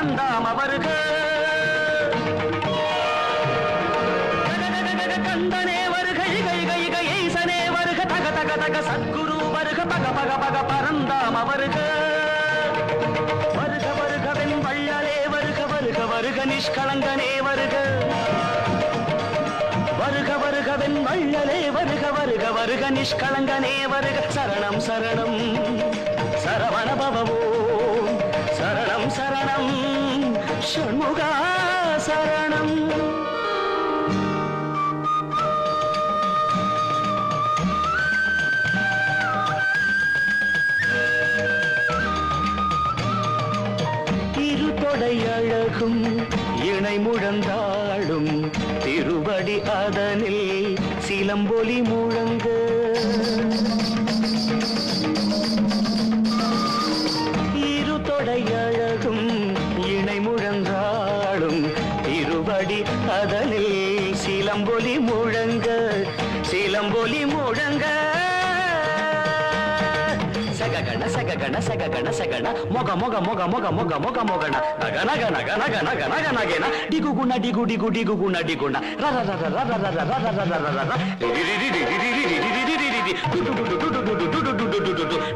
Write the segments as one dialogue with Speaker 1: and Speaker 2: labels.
Speaker 1: பக அவர்கள் வருக கந்தனே வருக கை இக இக ஈசனே வருக. தக தக தக சத்குரு வருக பக பக பக பரந்தாம வருக வருக வருகவென் வள்ளலே வருக வருக வருக நிஷ்கலங்கனே வருக. வருக வருகவென் வள்ளலே வருக வருக வருக நிஷ்கலங்கனே வருக. சரணம் சரணம் சரவணபவோ சரணம் சரணம். ஷண்முகா சரணம். திருத்தொடை அழகும் இணை முழந்தாடும் திருவடி அதனில் சிலம்பொலி முழங்க. சம்போலி மூழங்க சககண சககண சககண சகண மொக மொக மொக மொக மொக மொக மொகண நக நக நக நக நக நக நகேன டிகு குண டிகு டிகு டிகு குண டிகுண ரர ரர ரர ரர ரர ரர ரர ரர ரர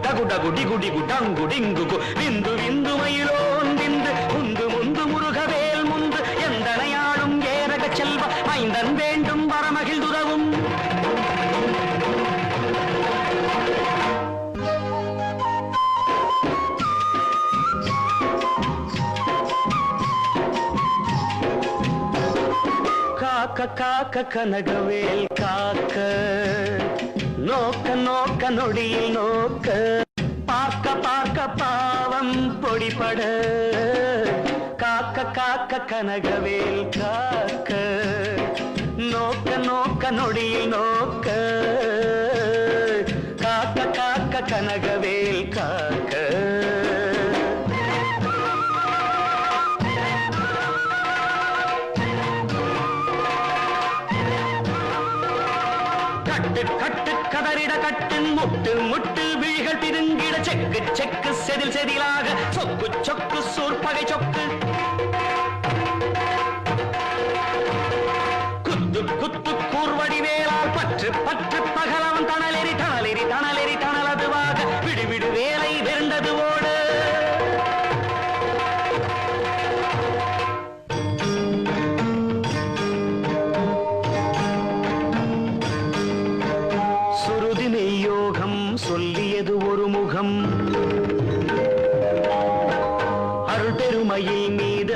Speaker 1: డగు డగు డిగు డిగు డంగు డింగుకు విందు విందు మయిలో విందు காக்க காக்க கனகவேல் காக்க. நோக்க நோக்க நொடியில் நோக்க பார்க்க பார்க்க பாவம் பொடிபட காக்க காக்க கனகவேல் காக்க. நோக்க நோக்க நொடியில் நோக்க கட்டு கட்டு கதறிட கட்டின் முட்டு முட்டு விழிகள் பிதுங்கிட செக்கு செக்கு செதில் செதிலாக சொக்கு சொக்கு சூர்பகை சொக்கு.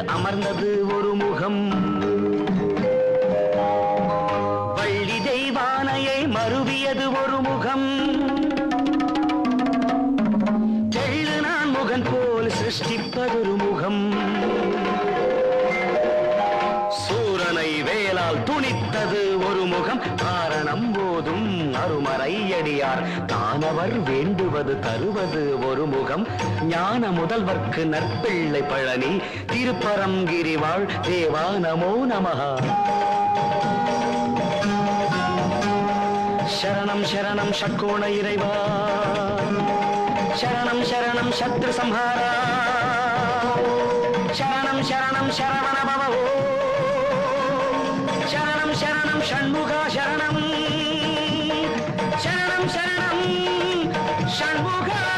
Speaker 1: அமர்ந்தது ஒரு முகம். துணித்தது ஒரு முகம். காரணம் போதும் அருமறையடியார். தானவர் வேண்டுவது தருவது ஒரு முகம். ஞான முதல்வர்க்கு நற்பிள்ளை பழனி. திருப்பரங்கிரிவாள் தேவா நமோ நமஹா. சரணம் சரணம் சக்கோண இறைவா. சரணம் சரணம் சத்ரு சம்ஹாரா. சரணம் சரணம் சரவணபவ ஷண்முகா சரணம். சரணம் சரணம். ஷண்முகா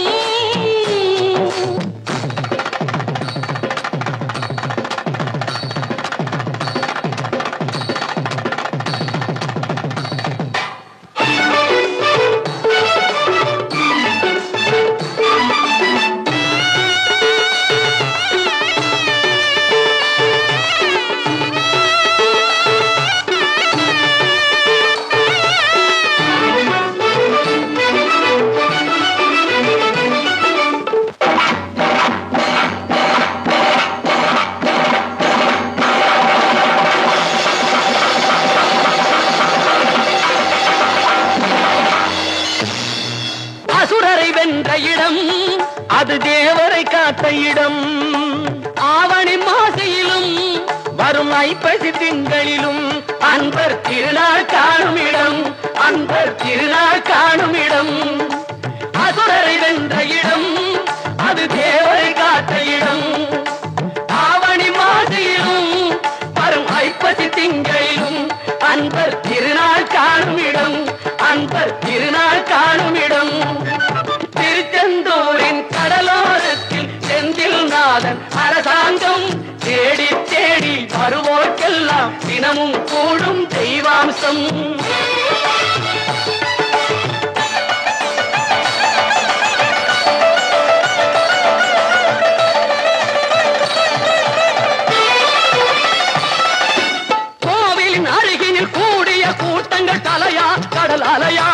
Speaker 2: ஐப்பசி அன்பர் திருநாள் காணும் இடம் அன்பர் திருநாள் காணும் இடம். அசுரரை வென்ற இடம் அது தேவரை காத்த இடம். ஆவணி மாசையிலும் வரும் ஐப்பசி திங்களிலும் அன்பர் திருநாள் காணும் இடம் அன்பர் திருநாள் காணும் இடம். திருச்செந்தூரின் கடலோரத்தில் செந்தில் நாதன் அரசாங்கம் வருவோர்க்கெல்லாம் தினமும் கூடும் தெய்வாம்சம். கூட்டங்கள் தலையா கடல் அலையா.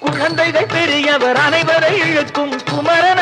Speaker 2: குழந்தைகள் பெரியவர் அனைவரை இழுக்கும் குமரன்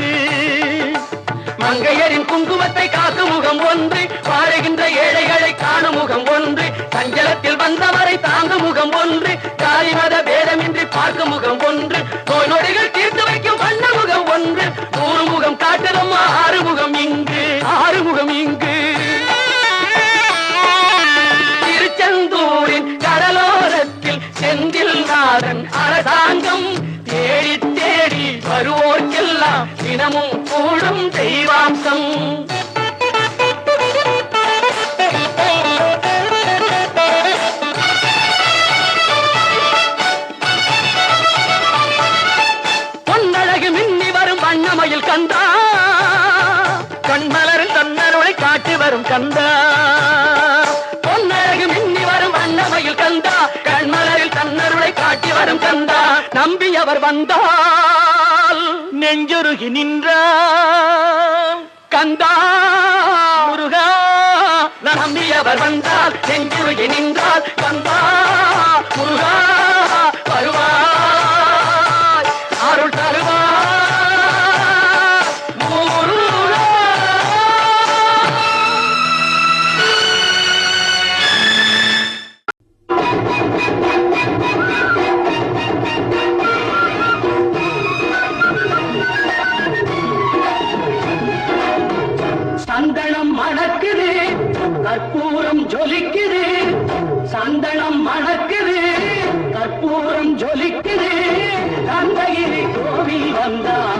Speaker 2: மங்கையரின் குங்குமத்தை காக்கும் முகம் ஒன்று பாடுகின்ற ஏழைகளை காணும் முகம் ஒன்று சஞ்சலத்தில் வந்தவரை தாங்கும் முகம் ஒன்று ஜாதி மத பேதமின்றி பார்க்கும் முகம் ஒன்று நோய் நொடிகள் தீர்த்து வைக்கும் வண்ண முகம் ஒன்று நூறு முகம் காட்டுதம்மா ஆறு முகம் இங்கு ஆறு முகம் இங்கு. திருச்செந்தூரின் கடலோரத்தில் செந்தில் நாதன் அரசாங்கம் தினமும் கூடும் தெய்வாம்சம். பொன்னழகு மின்னி வரும் வண்ணமயில் கந்தா. கண்மலரும் தன்னருளை காட்டி வரும் கந்தா. பொன்னழகு மின்னி வரும் வண்ணமயில் கந்தா. கண்மலரில் தன்னருளை காட்டி வரும் கந்தா. நம்பியவர் நெஞ்சொருகி நின்றால் கந்தா முருகா நம்பியவர் வந்தால் நெஞ்சுருகி நின்றால் கந்தா முருகா. வந்தான்